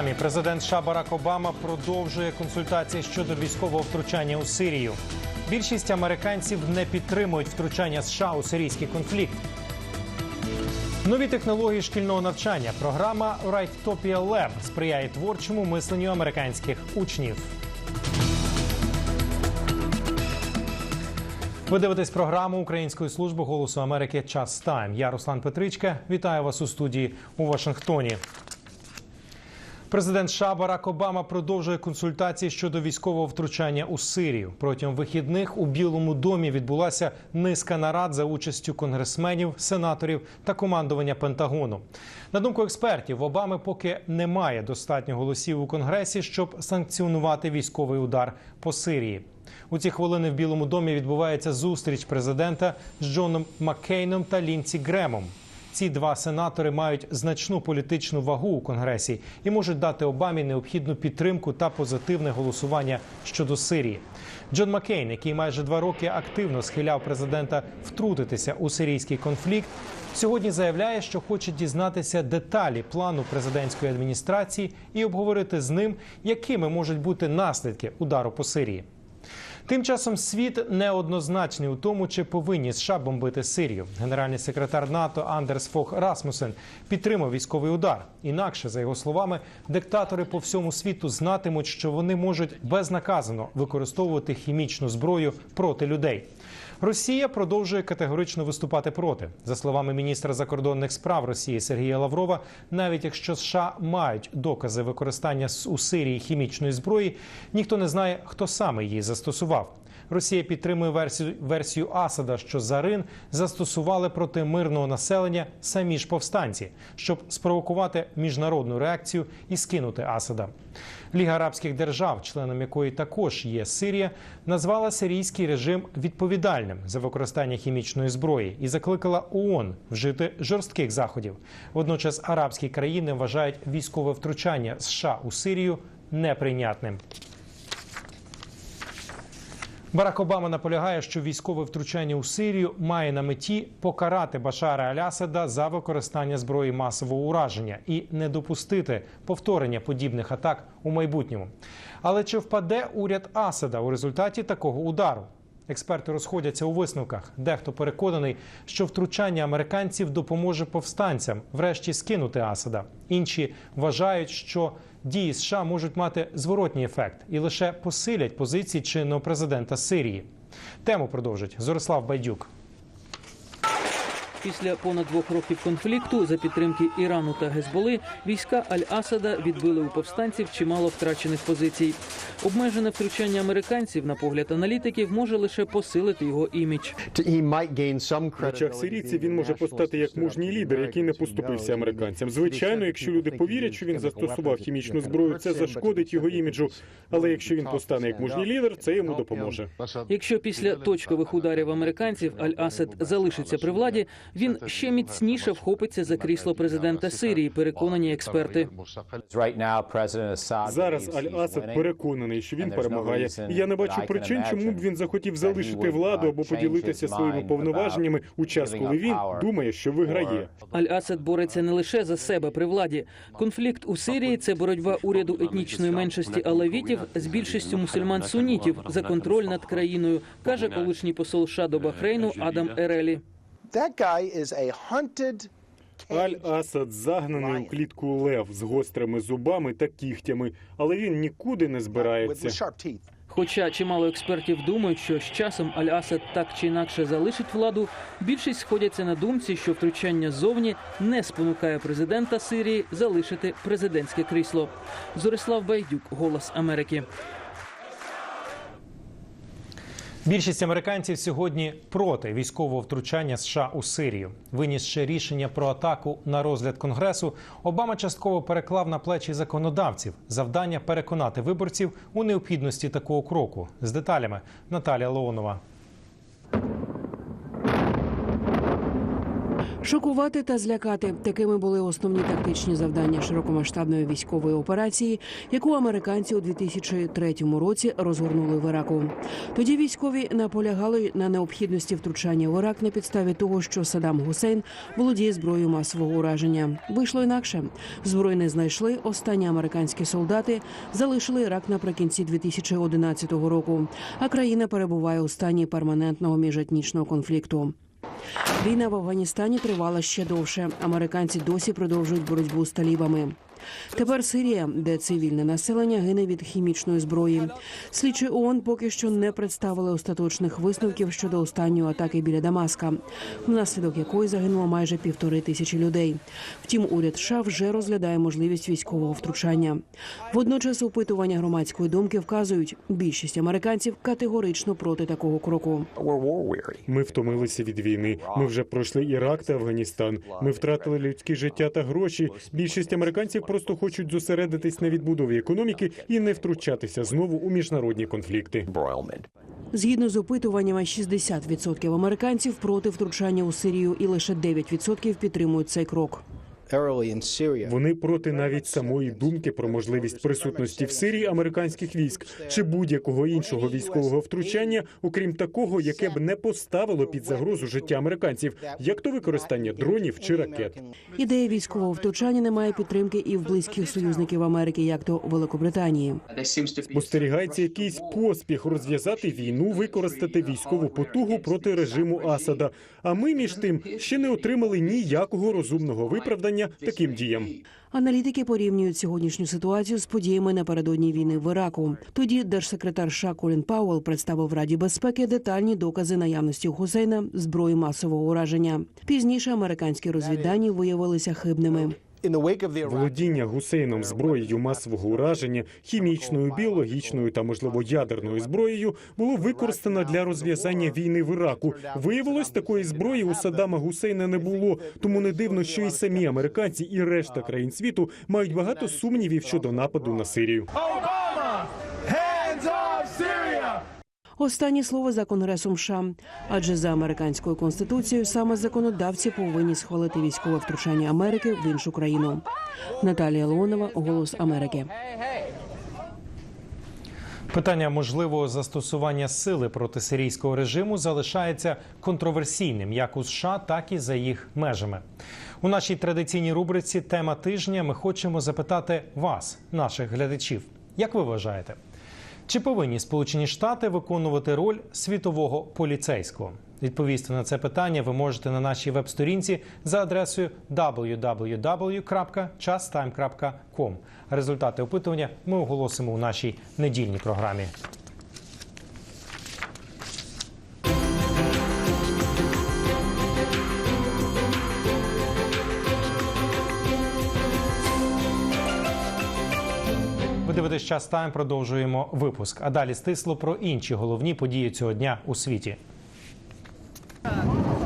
програмі президент США Барак Обама продовжує консультації щодо військового втручання у Сирію. Більшість американців не підтримують втручання США у сирійський конфлікт. Нові технології шкільного навчання. Програма Rightopia Lab сприяє творчому мисленню американських учнів. Ви дивитесь програму Української служби голосу Америки Час Тайм. Я Руслан Петричка. Вітаю вас у студії у Вашингтоні. Президент США Барак Обама продовжує консультації щодо військового втручання у Сирію. Протягом вихідних у Білому домі відбулася низка нарад за участю конгресменів, сенаторів та командування Пентагону. На думку експертів, Обами поки немає достатньо голосів у конгресі, щоб санкціонувати військовий удар по Сирії. У ці хвилини в Білому домі відбувається зустріч президента з Джоном Маккейном та Лінці Гремом. Ці два сенатори мають значну політичну вагу у конгресі і можуть дати Обамі необхідну підтримку та позитивне голосування щодо Сирії. Джон Маккейн, який майже два роки активно схиляв президента втрутитися у сирійський конфлікт, сьогодні заявляє, що хоче дізнатися деталі плану президентської адміністрації і обговорити з ним, якими можуть бути наслідки удару по Сирії. Тим часом світ неоднозначний у тому, чи повинні США бомбити Сирію. Генеральний секретар НАТО Андерс Фох Расмусен підтримав військовий удар. Інакше, за його словами, диктатори по всьому світу знатимуть, що вони можуть безнаказано використовувати хімічну зброю проти людей. Росія продовжує категорично виступати проти. За словами міністра закордонних справ Росії Сергія Лаврова, навіть якщо США мають докази використання у Сирії хімічної зброї, ніхто не знає, хто саме її застосував. Росія підтримує версію, версію Асада, що Зарин застосували проти мирного населення самі ж повстанці, щоб спровокувати міжнародну реакцію і скинути Асада. Ліга арабських держав, членом якої також є Сирія, назвала сирійський режим відповідальним за використання хімічної зброї і закликала ООН вжити жорстких заходів. Водночас арабські країни вважають військове втручання США у Сирію неприйнятним. Барак Обама наполягає, що військове втручання у Сирію має на меті покарати Башара Алясада за використання зброї масового ураження і не допустити повторення подібних атак у майбутньому. Але чи впаде уряд Асада у результаті такого удару? Експерти розходяться у висновках. Дехто переконаний, що втручання американців допоможе повстанцям врешті скинути Асада. Інші вважають, що дії США можуть мати зворотній ефект і лише посилять позиції чинного президента Сирії. Тему продовжить Зорислав Байдюк. Після понад двох років конфлікту за підтримки Ірану та Гезболи війська Аль-Асада відбили у повстанців чимало втрачених позицій. Обмежене втручання американців, на погляд аналітиків, може лише посилити його імідж. В очах сирійців він може постати як мужній лідер, який не поступився американцям. Звичайно, якщо люди повірять, що він застосував хімічну зброю, це зашкодить його іміджу. Але якщо він постане як мужній лідер, це йому допоможе. Якщо після точкових ударів американців Аль-Асад залишиться при владі, він ще міцніше вхопиться за крісло президента Сирії. Переконані експерти. Зараз Аль-Асад переконаний, що він перемагає. І я не бачу причин, чому б він захотів залишити владу або поділитися своїми повноваженнями у час, коли він думає, що виграє. Аль-Асад бореться не лише за себе при владі. Конфлікт у Сирії це боротьба уряду етнічної меншості алавітів з більшістю мусульман-сунітів за контроль над країною, каже колишній посол США до Бахрейну Адам Ерелі. Аль-Асад загнаний у клітку лев з гострими зубами та кігтями, але він нікуди не збирається. Хоча чимало експертів думають, що з часом Аль-Асад так чи інакше залишить владу, більшість сходяться на думці, що втручання ззовні не спонукає президента Сирії залишити президентське крісло. Зорислав Байдюк, Голос Америки. Більшість американців сьогодні проти військового втручання США у Сирію. Винісши рішення про атаку на розгляд конгресу, Обама частково переклав на плечі законодавців завдання переконати виборців у необхідності такого кроку. З деталями Наталія Леонова. Шокувати та злякати такими були основні тактичні завдання широкомасштабної військової операції, яку американці у 2003 році розгорнули в Іраку. Тоді військові наполягали на необхідності втручання в Ірак на підставі того, що Саддам Гусейн володіє зброєю масового ураження. Вийшло інакше. Зброї не знайшли. Останні американські солдати залишили Ірак наприкінці 2011 року. А країна перебуває у стані перманентного міжетнічного конфлікту. Війна в Афганістані тривала ще довше. Американці досі продовжують боротьбу з талібами. Тепер Сирія, де цивільне населення гине від хімічної зброї. Слідчі ООН поки що не представили остаточних висновків щодо останньої атаки біля Дамаска, внаслідок якої загинуло майже півтори тисячі людей. Втім, уряд США вже розглядає можливість військового втручання. Водночас опитування громадської думки вказують, більшість американців категорично проти такого кроку. Ми втомилися від війни. Ми вже пройшли Ірак та Афганістан. Ми втратили людські життя та гроші. Більшість американців просто хочуть зосередитись на відбудові економіки і не втручатися знову у міжнародні конфлікти. Згідно з опитуваннями, 60% американців проти втручання у Сирію і лише 9% підтримують цей крок. Вони проти навіть самої думки про можливість присутності в Сирії американських військ чи будь-якого іншого військового втручання, окрім такого, яке б не поставило під загрозу життя американців, як то використання дронів чи ракет. Ідея військового втручання не має підтримки і в близьких союзників Америки, як то Великобританії. Спостерігається якийсь поспіх розв'язати війну, використати військову потугу проти режиму Асада. А ми між тим ще не отримали ніякого розумного виправдання таким діям. Аналітики порівнюють сьогоднішню ситуацію з подіями напередодні війни в Іраку. Тоді держсекретар США Колін Пауелл представив Раді безпеки детальні докази наявності Гусейна зброї масового ураження. Пізніше американські розвіддані виявилися хибними. In the wake of the Iraq Володіння гусейном зброєю масового ураження, хімічною, біологічною та можливо ядерною зброєю було використано для розв'язання війни в Іраку. Виявилось, такої зброї у Саддама Гусейна не було. Тому не дивно, що і самі американці, і решта країн світу мають багато сумнівів щодо нападу на Сирію. Останнє слово за конгресом США. Адже за американською конституцією саме законодавці повинні схвалити військове втручання Америки в іншу країну. Наталія Леонова, Голос Америки. Питання можливого застосування сили проти сирійського режиму залишається контроверсійним як у США, так і за їх межами. У нашій традиційній рубриці Тема тижня ми хочемо запитати вас, наших глядачів. Як ви вважаєте? Чи повинні Сполучені Штати виконувати роль світового поліцейського? Відповісти на це питання ви можете на нашій веб-сторінці за адресою www.chastime.com. Результати опитування ми оголосимо у нашій недільній програмі. Час тайм. Продовжуємо випуск. А далі стисло про інші головні події цього дня у світі.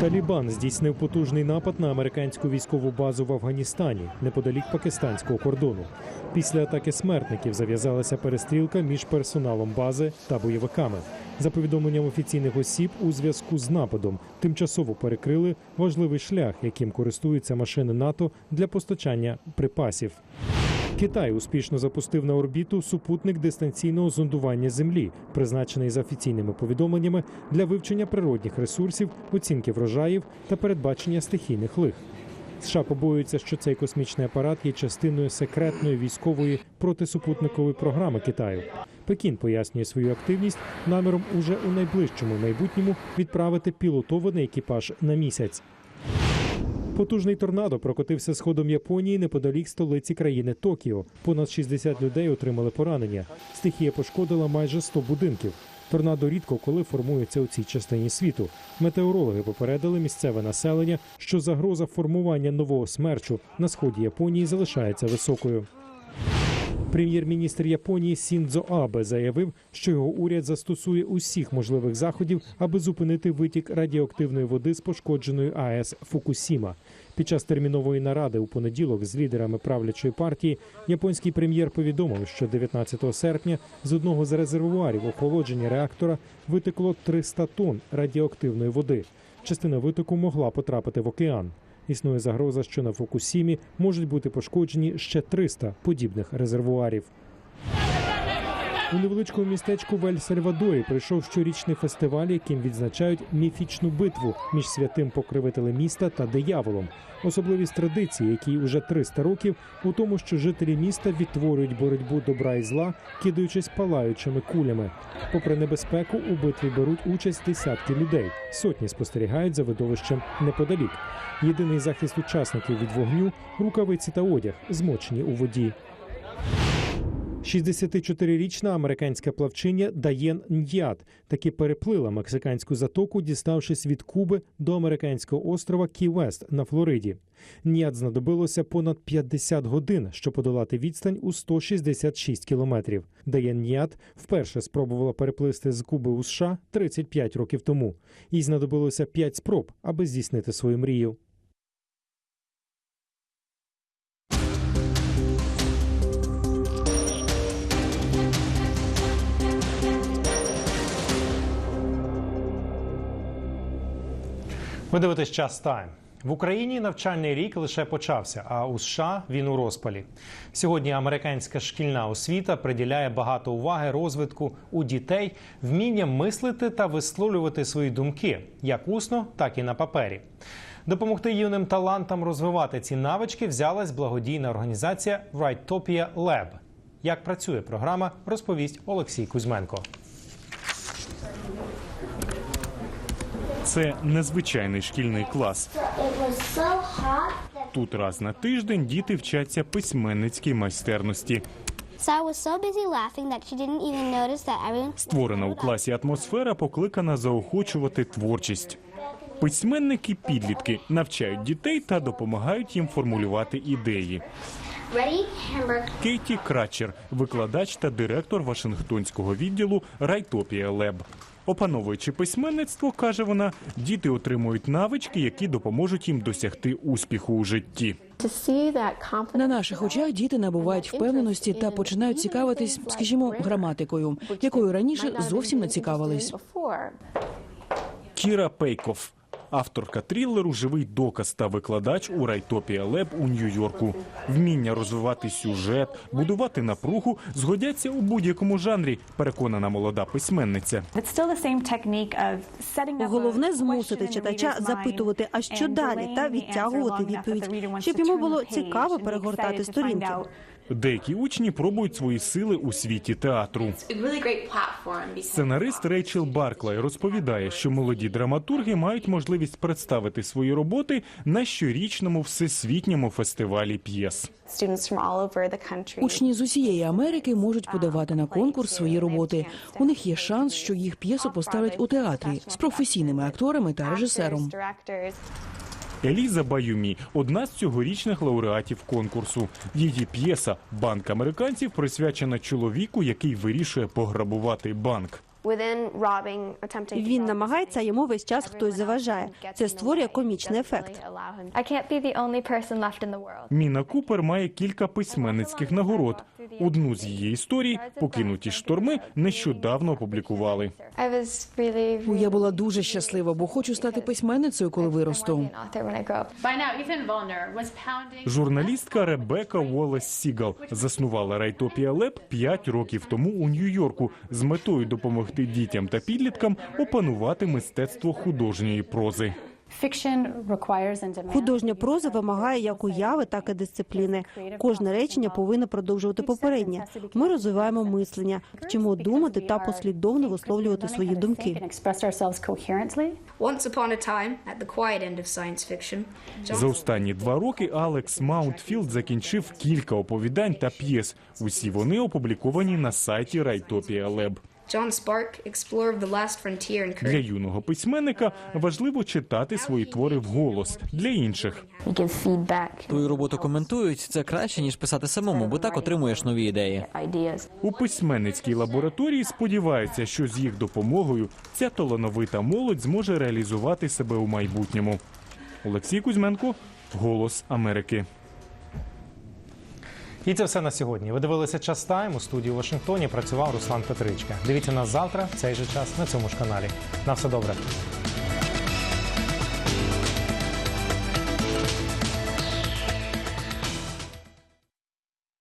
Талібан здійснив потужний напад на американську військову базу в Афганістані неподалік пакистанського кордону. Після атаки смертників зав'язалася перестрілка між персоналом бази та бойовиками. За повідомленням офіційних осіб, у зв'язку з нападом тимчасово перекрили важливий шлях, яким користуються машини НАТО для постачання припасів. Китай успішно запустив на орбіту супутник дистанційного зондування Землі, призначений за офіційними повідомленнями для вивчення природних ресурсів, оцінки врожаїв та передбачення стихійних лих. США побоюються, що цей космічний апарат є частиною секретної військової протисупутникової програми Китаю. Пекін пояснює свою активність наміром уже у найближчому майбутньому відправити пілотований екіпаж на місяць. Потужний торнадо прокотився сходом Японії неподалік столиці країни Токіо. Понад 60 людей отримали поранення. Стихія пошкодила майже 100 будинків. Торнадо рідко коли формується у цій частині світу. Метеорологи попередили місцеве населення, що загроза формування нового смерчу на сході Японії залишається високою. Прем'єр-міністр Японії Сіндзо Абе заявив, що його уряд застосує усіх можливих заходів, аби зупинити витік радіоактивної води з пошкодженої АЕС Фукусіма. Під час термінової наради у понеділок з лідерами правлячої партії японський прем'єр повідомив, що 19 серпня з одного з резервуарів охолодження реактора витекло 300 тонн радіоактивної води. Частина витоку могла потрапити в океан. Існує загроза, що на Фукусімі можуть бути пошкоджені ще 300 подібних резервуарів. У невеличкому містечку в Ель-Сальвадорі пройшов щорічний фестиваль, яким відзначають міфічну битву між святим покривителем міста та дияволом. Особливість традиції, якій уже 300 років, у тому, що жителі міста відтворюють боротьбу добра і зла, кидаючись палаючими кулями. Попри небезпеку, у битві беруть участь десятки людей. Сотні спостерігають за видовищем неподалік. Єдиний захист учасників від вогню рукавиці та одяг, змочені у воді. 64-річна американська плавчиня Даєн Ньят таки переплила мексиканську затоку, діставшись від Куби до американського острова Кі-Вест на Флориді. Ньят знадобилося понад 50 годин, щоб подолати відстань у 166 кілометрів. Даєн Ньят вперше спробувала переплисти з Куби у США 35 років тому. Їй знадобилося 5 спроб, аби здійснити свою мрію. Ви дивитесь час тайм. В Україні навчальний рік лише почався, а у США він у розпалі. Сьогодні американська шкільна освіта приділяє багато уваги розвитку у дітей, вміння мислити та висловлювати свої думки як усно, так і на папері. Допомогти юним талантам розвивати ці навички взялась благодійна організація Rightopia Lab. Як працює програма, розповість Олексій Кузьменко. Це незвичайний шкільний клас. Тут раз на тиждень діти вчаться письменницькій майстерності. Створена у класі атмосфера покликана заохочувати творчість. Письменники підлітки навчають дітей та допомагають їм формулювати ідеї. Кейті Крачер, викладач та директор Вашингтонського відділу Райтопія Леб. Опановуючи письменництво, каже вона, діти отримують навички, які допоможуть їм досягти успіху у житті. На наших очах діти набувають впевненості та починають цікавитись, скажімо, граматикою, якою раніше зовсім не цікавились. Кіра Пейков, авторка трилеру Живий доказ та викладач у Райтопія Леб у Нью-Йорку. Вміння розвивати сюжет, будувати напругу згодяться у будь-якому жанрі, переконана молода письменниця. Головне змусити читача запитувати, а що далі, та відтягувати відповідь, щоб йому було цікаво перегортати сторінки. Деякі учні пробують свої сили у світі театру. Сценарист Рейчел Барклай розповідає, що молоді драматурги мають можливість представити свої роботи на щорічному всесвітньому фестивалі п'єс. Учні з усієї Америки можуть подавати на конкурс свої роботи. У них є шанс, що їх п'єсу поставлять у театрі з професійними акторами та режисером. Еліза Баюмі одна з цьогорічних лауреатів конкурсу. Її п'єса Банк американців присвячена чоловіку, який вирішує пограбувати банк. Він намагається, а йому весь час хтось заважає. Це створює комічний ефект. Міна Купер має кілька письменницьких нагород. Одну з її історій покинуті шторми нещодавно опублікували. Я була дуже щаслива, бо хочу стати письменницею, коли виросту. Журналістка Ребека Уоллес Сігал заснувала Райтопія Леб 5 років тому у Нью-Йорку з метою допомогти дітям та підліткам опанувати мистецтво художньої прози. Художня проза вимагає як уяви, так і дисципліни. Кожне речення повинно продовжувати попереднє. Ми розвиваємо мислення, вчимо думати та послідовно висловлювати свої думки. Once upon a time, at the quiet end of science fiction, За останні два роки Алекс Маунтфілд закінчив кілька оповідань та п'єс. Усі вони опубліковані на сайті Райтопія Леб. John Spark, explorer of the last frontier and Для юного письменника важливо читати свої твори вголос для інших. Твою роботу коментують це краще ніж писати самому, бо так отримуєш нові ідеї. У письменницькій лабораторії сподіваються, що з їх допомогою ця талановита молодь зможе реалізувати себе у майбутньому. Олексій Кузьменко, Голос Америки. І це все на сьогодні. Ви дивилися час тайм у студії у Вашингтоні. Працював Руслан Петричка. Дивіться нас завтра в цей же час на цьому ж каналі. На все добре.